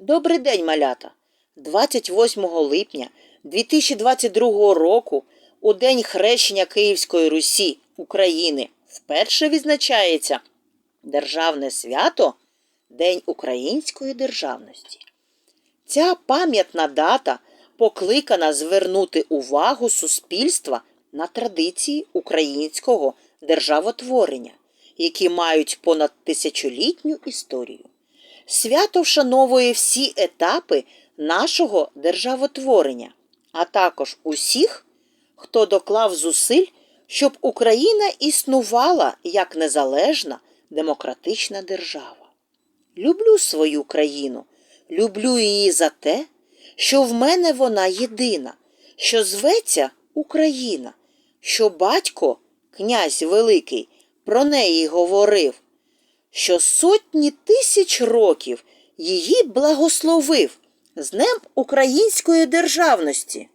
Добрий день, малята! 28 липня 2022 року, у День хрещення Київської Русі України, вперше відзначається Державне свято День Української державності. Ця пам'ятна дата покликана звернути увагу суспільства на традиції українського державотворення, які мають понад тисячолітню історію. Свято вшановує всі етапи нашого державотворення, а також усіх, хто доклав зусиль, щоб Україна існувала як незалежна демократична держава. Люблю свою країну, люблю її за те, що в мене вона єдина, що зветься Україна, що батько, князь Великий, про неї говорив, що сотні тисяч років її благословив з Днем Української державності.